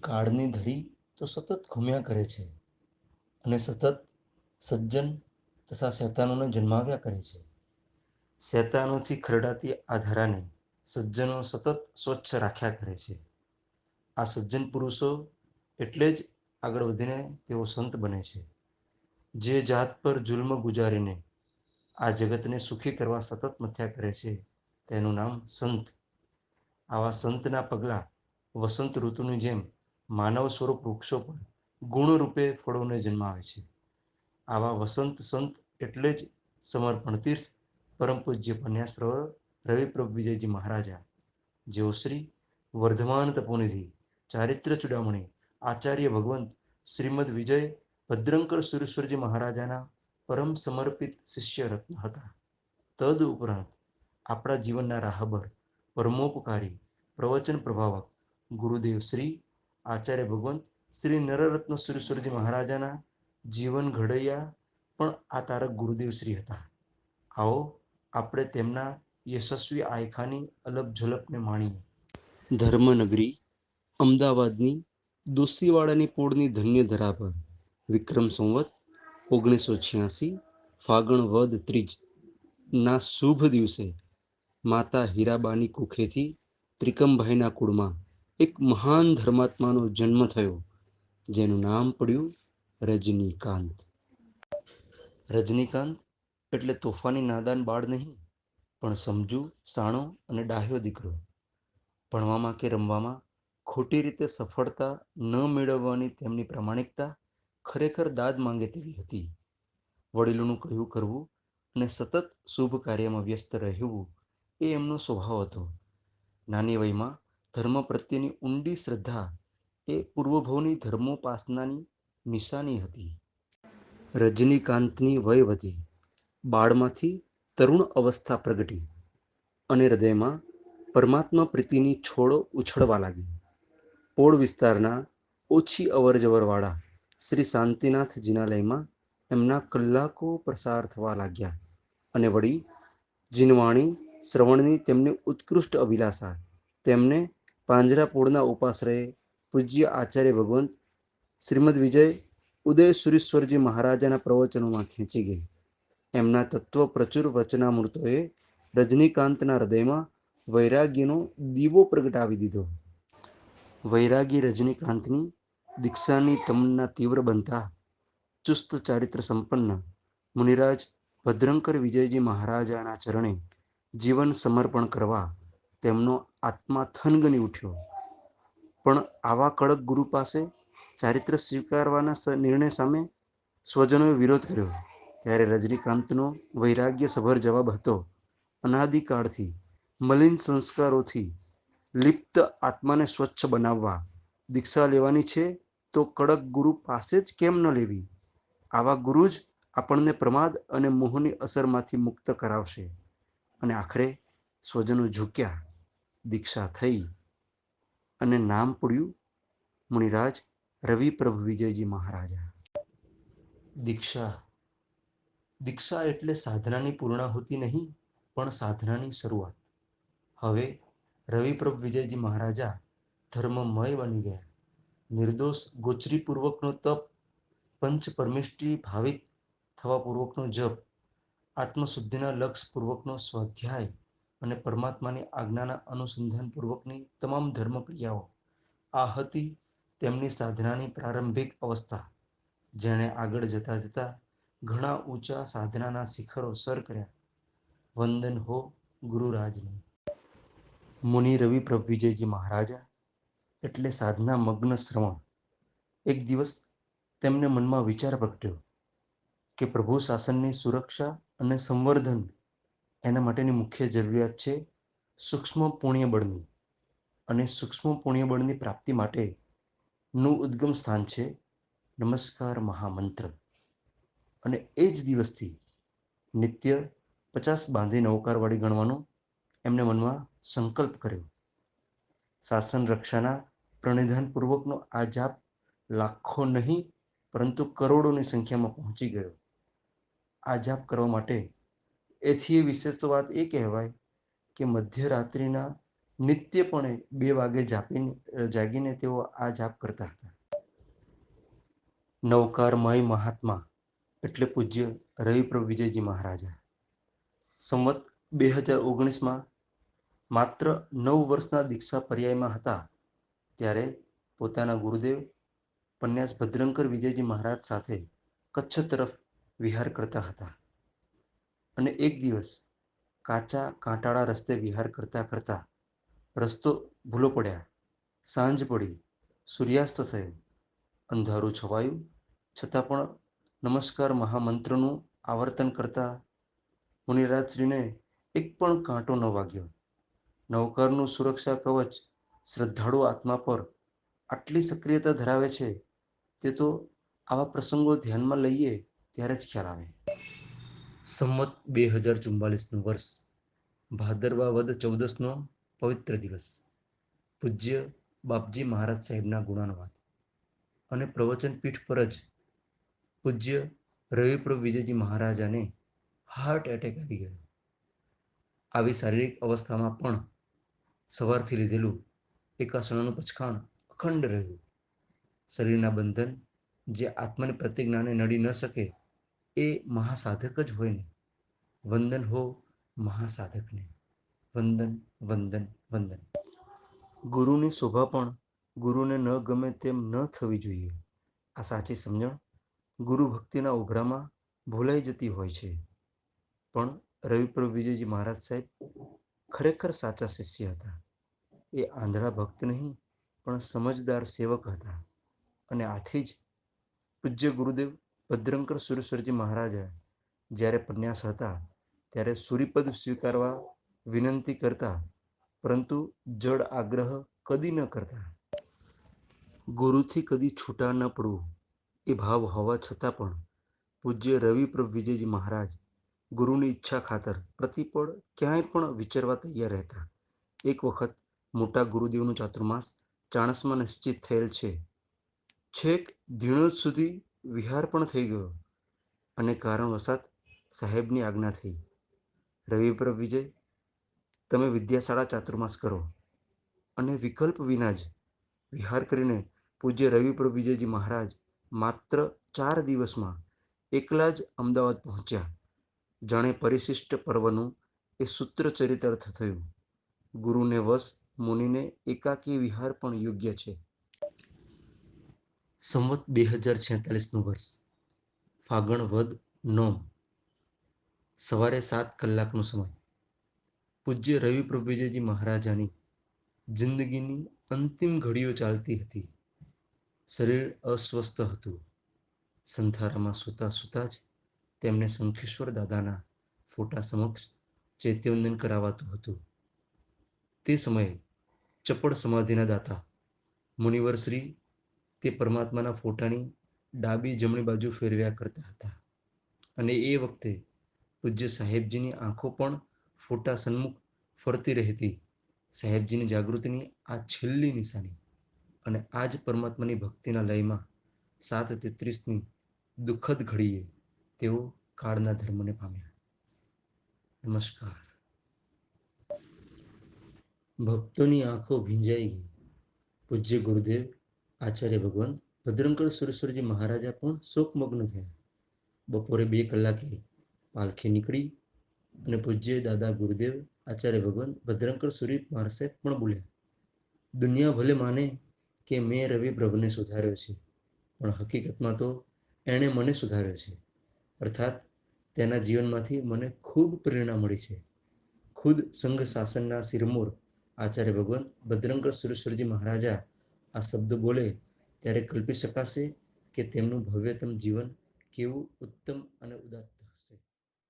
કાળની ધરી તો સતત ઘૂમ્યા કરે છે અને સતત સજ્જન તથા શૈતાનોને જન્માવ્યા કરે છે. શૈતાનોથી ખરડાતી આ ધારાને સજ્જનો સતત સ્વચ્છ રાખ્યા કરે છે. આ સજ્જન પુરુષો એટલે જ આગળ વધીને તેઓ સંત બને છે. જે જાત પર જુલ્મ ગુજારીને આ જગતને સુખી કરવા સતત મથ્યા કરે છે તેનું નામ સંત. આવા સંતના પગલાં વસંત ઋતુની જેમ માનવ સ્વરૂપ વૃક્ષો પર ગુણરૂપે ફળોને જન્માવે છે. આવા વસંત સંત એટલે જ સમર્પણ તીર્થ પરમ પૂજ્ય પન્યાસ પ્રવર રવિપ્રભુ વિજયજી મહારાજા. જેઓ શ્રી વર્ધમાન તપોનિધિ, ચારિત્ર ચુડામણી, આચાર્ય ભગવંત, શ્રીમદ વિજય ભદ્રંકર સુરેશ્વરજી મહારાજાના પરમ સમર્પિત શિષ્ય રત્ન હતા. તદ ઉપરાંત આપણા જીવનના રાહબર, પરમોપકારી, પ્રવચન પ્રભાવક ગુરુદેવ શ્રી આચાર્ય ભગવંત શ્રી નરરત્ન સુરેશ્વરજી મહારાજાના જીવન ઘડૈયા પણ આ તારક ગુરુદેવ શ્રી હતા. આવો આપણે તેમના યશસ્વી આયખાની અલબ ઝલપને માણીએ. ધર્મનગરી, અમદાવાદની દોશીવાડાની પોળની ધન્ય ધરા પર વિક્રમ સંવત, ઓગણીસો છ્યાસી, ફાગણ વદ ત્રીજ ના શુભ દિવસે માતા હીરાબાની કુખેથી ત્રિકમભાઈના કુળમાં એક મહાન ધર્માત્માનો જન્મ થયો, જેનું નામ પડ્યું રજનીકાંત. રજનીકાંત એટલે તોફાની નાદાન બાળ નહીં, પણ સમજુ, સાણો અને ડાહ્યો દીકરો. ભણવામાં કે રમવામાં ખોટી રીતે સફળતા ન મેળવવાની તેમની પ્રામાણિકતા ખરેખર દાદ માંગે તેવી હતી. વડીલોનું કહ્યું કરવું અને સતત શુભ કાર્યમાં વ્યસ્ત રહેવું એ એમનો સ્વભાવ હતો. નાની વયમાં ધર્મ પ્રત્યેની ઊંડી શ્રદ્ધા એ પૂર્વભવની ધર્મોપાસનાની નિશાની હતી. રજનીકાંતની વય વધી, બાળમાંથી તરુણ અવસ્થા પ્રગટી અને હૃદયમાં પરમાત્મા પ્રીતિની છોડો ઉછળવા લાગી. પોળ વિસ્તારના ઓછી અવરજવરવાળા શ્રી શાંતિનાથ જિનાલયમાં એમના કલાકો પ્રસાર થવા લાગ્યા અને વળી જીનવાણી શ્રવણની તેમની ઉત્કૃષ્ટ અભિલાષા તેમને પાંજરાપોળના ઉપાશ્રયે પૂજ્ય આચાર્ય ભગવંત શ્રીમદ વિજય ઉદય સુરેશ્વરજી મહારાજાના પ્રવચનોમાં ખેંચી ગઈ. એમના તત્વ પ્રચુર વચનામૃતોએ રજનીકાંતના હૃદયમાં વૈરાગ્યનો દીવો પ્રગટાવી દીધો. વૈરાગી રજનીકાંતની દીક્ષાની તમન્ના તીવ્ર બનતા ચુસ્ત ચારિત્ર સંપન્ન મુનિરાજ ભદ્રંકર વિજયજી મહારાજાના ચરણે જીવન સમર્પણ કરવા તેમનો આત્મા થનગની ઉઠ્યો. પણ આવા કડક ગુરુ પાસે ચારિત્ર સ્વીકારવાના નિર્ણય સામે સ્વજનોએ વિરોધ કર્યો. ત્યારે રજનીકાંતનો વૈરાગ્ય સભર જવાબ હતો. અનાદિકાળથી, મલિન સંસ્કારોથી, લિપ્ત આત્માને સ્વચ્છ બનાવવા. દીક્ષા લેવાની છે તો કડક ગુરુ પાસે જ કેમ ન લેવી? આવા ગુરુ જ આપણને પ્રમાદ અને મોહની અસરમાંથી મુક્ત કરાવશે. અને આખરે સ્વજનો ઝૂક્યા. દીક્ષા થઈ અને નામ પડ્યું મુનિરાજ રવિપ્રભુ વિજયજી મહારાજા. દીક્ષા. દીક્ષા એટલે સાધનાની પૂર્ણાહુતિ નહીં, પણ સાધનાની શરૂઆત. હવે રવિપ્રભુ વિજયજી મહારાજા ધર્મમય બની ગયા. નિર્દોષ ગોચરીપૂર્વકનો તપ પંચ પરમિષ્ટિ ભાવિત થવા પૂર્વકનો જપ, આત્મશુદ્ધિના લક્ષ્ય પૂર્વકનો સ્વાધ્યાય અને પરમાત્માની આજ્ઞાના અનુસંધાન પૂર્વકની તમામ ધર્મક્રિયાઓ, આ હતી તેમની સાધનાની પ્રારંભિક અવસ્થા. જેણે આગળ જતા જતા ઘણા ઊંચા સાધનાના શિખરો સર કર્યા. વંદન હો ગુરુરાજને. મુનિ રવિ પ્રભુ વિજયજી મહારાજા, એટલે સાધના મગ્ન શ્રવણ. એક દિવસ તેમને મનમાં વિચાર પ્રગટ્યો કે પ્રભુ શાસનની સુરક્ષા અને સંવર્ધન એના માટેની મુખ્ય જરૂરિયાત છે સૂક્ષ્મ પુણ્યબળની અને સૂક્ષ્મ પુણ્યબળની પ્રાપ્તિ માટેનું ઉદ્ગમ સ્થાન છે નમસ્કાર મહામંત્ર. અને એ જ દિવસથી નિત્ય પચાસ બાંધી નવકારવાળી ગણવાનો એમને મનમાં સંકલ્પ કર્યો. શાસન રક્ષાના પ્રણિધાનપૂર્વકનો આ જાપ લાખો નહીં, પરંતુ કરોડોની સંખ્યામાં પહોંચી ગયો. આ જાપ કરવા માટે એથી વિશેષ તો વાત એ કહેવાય કે મધ્યરાત્રિના નિત્યપણે બે વાગે જાપીને જાગીને તેઓ આ જાપ કરતા હતા. નવકારમય મહાત્મા એટલે પૂજ્ય રવિપ્રભુ વિજયજી મહારાજા. સંવત બે હજાર ઓગણીસમાં માત્ર નવ વર્ષના દીક્ષા પર્યાયમાં હતા ત્યારે પોતાના ગુરુદેવ પન્યાસ ભદ્રંકર વિજયજી મહારાજ સાથે કચ્છ તરફ વિહાર કરતા હતા. અને એક દિવસ કાચા કાંટાળા રસ્તે વિહાર કરતા કરતા રસ્તો ભૂલો પડ્યા. સાંજ પડી, સૂર્યાસ્ત થયો. અંધારું છવાયું. છતાં પણ નમસ્કાર મહામંત્રનું આવર્તન કરતા મુનિરાજશ્રીને એક પણ કાંટો ન વાગ્યો. નૌકરનું સુરક્ષા કવચ શ્રદ્ધાળુ આત્મા પર આટલી સક્રિયતા ધરાવે છે, તે તો આવા પ્રસંગો ધ્યાનમાં લઈએ ત્યારે જ ખ્યાલ આવે. સંમત બે હજાર ચુમ્બાલીસનું વર્ષ, ભાદરવા વદ ચૌદસનો પવિત્ર દિવસ, પૂજ્ય બાપજી મહારાજ સાહેબના ગુણાનુવાદ અને પ્રવચન પીઠ પર જ પૂજ્ય રવિપ્રભુ વિજયજી મહારાજાને હાર્ટ એટેક આવી ગયો. આવી શારીરિક અવસ્થામાં પણ સવારથી લીધેલું એકાસણાનું પચખાણ અખંડ રહ્યું. શરીરના બંધન જે આત્માની પ્રતિજ્ઞાને નડી ન શકે એ મહાસાધક જ હોય ને. વંદન હો મહાસાધકને. વંદન વંદન વંદન. ગુરુની શોભા પણ ગુરુને ન ગમે તેમ ન થવી જોઈએ. આ સાચી સમજણ ગુરુ ભક્તિના ઉભરામાં ભૂલાઈ જતી હોય છે. પણ રવિપ્રભુ વિજયજી મહારાજ સાહેબ ખરેખર સાચા શિષ્ય હતા. એ આંધળા ભક્ત નહીં, પણ સમજદાર સેવક હતા. અને આથી જ પૂજ્ય ગુરુદેવ ભદ્રંકર સુરેશ્વરજી મહારાજા જ્યારે પન્યાસ હતા, ત્યારે સૂર્યપદ સ્વીકારવા વિનંતી કરતા, પરંતુ જડ આગ્રહ કદી ન કરતા. ગુરુથી કદી છૂટા ન પડવું એ ભાવ હોવા છતાં પણ પૂજ્ય રવિપ્રભ વિજયજી મહારાજ ગુરુની ઈચ્છા ખાતર પ્રતિપળ ક્યાંય પણ વિચારવા તૈયાર રહેતા. એક વખત મોટા ગુરુદેવનું ચાતુર્માસ ચાણસમાં નિશ્ચિત થયેલ છે. છેક ધીણોજ સુધી વિહાર પણ થઈ ગયો અને કારણવશાત સાહેબની આજ્ઞા થઈ. રવિપ્ર વિજય, તમે વિદ્યાશાળા ચાતુર્માસ કરો અને વિકલ્પ વિના જ વિહાર કરીને પૂજ્ય રવિપ્ર વિજયજી મહારાજ માત્ર ચાર દિવસમાં એકલા જ અમદાવાદ પહોંચ્યા. જાણે પરિશિષ્ટ પર્વનું એ સૂત્ર ચરિતાર્થ થયું. ગુરુને વશ, મુનિને એકાકી વિહાર પણ યોગ્ય છે. સંવત બે હજાર છેતાલીસનું વર્ષ. ફાગણ વદ નોમ. સવારે સાત કલાકનો સમય. પૂજ્ય રવિ પ્રભુજીજી મહારાજાની જિંદગીની અંતિમ ઘડીઓ ચાલતી હતી. શરીર અસ્વસ્થ હતું. સંથારામાં સૂતા સૂતા જ તેમને શંખેશ્વર દાદાના ફોટા સમક્ષ ચૈત્યવંદન કરાવાતું હતું. તે સમયે ચપળ સમાધિના દાતા મુનિવર શ્રી તે પરમાત્માના ફોટાની ડાબી જમણી બાજુ ફેરવ્યા કરતા હતા. અને એ વખતે પૂજ્ય સાહેબજીની આંખો પણ ફોટા સન્મુખ ફરતી રહેતી. સાહેબજીની જાગૃતિની આ છેલ્લી નિશાની અને આ જ પરમાત્માની ભક્તિના લયમાં સાત તેત્રીસની દુઃખદ ઘડીએ તેઓ કાળના ધર્મને પામ્યા. નમસ્કાર. ભક્તોની આંખો ભીંજાઈ ગઈ. પૂજ્ય ગુરુદેવ આચાર્ય ભગવાન ભદ્રંકર સુરેશ્વરજી મહારાજા પણ શોકમગ્ન થયા. બપોરે બે કલાકે પાલખી નીકળી અને પૂજ્ય દાદા ગુરુદેવ આચાર્ય ભગવાન ભદ્રંકર સુરી મહારાજ પણ બોલ્યા, દુનિયા ભલે માને કે મેં રવિ પ્રભુને સુધાર્યો છે, પણ હકીકતમાં તો એણે મને સુધાર્યો છે. અર્થાત તેના જીવનમાંથી મને ખૂબ પ્રેરણા મળી છે. ખુદ સંઘ શાસનના શિરમોર આચાર્ય ભગવાન ભદ્રંકર સુરેશ્વરજી મહારાજા આ શબ્દ બોલે ત્યારે કલ્પી શકાશે કે તેમનું ભવ્યતમ જીવન કેવું ઉત્તમ અને ઉદાત્ત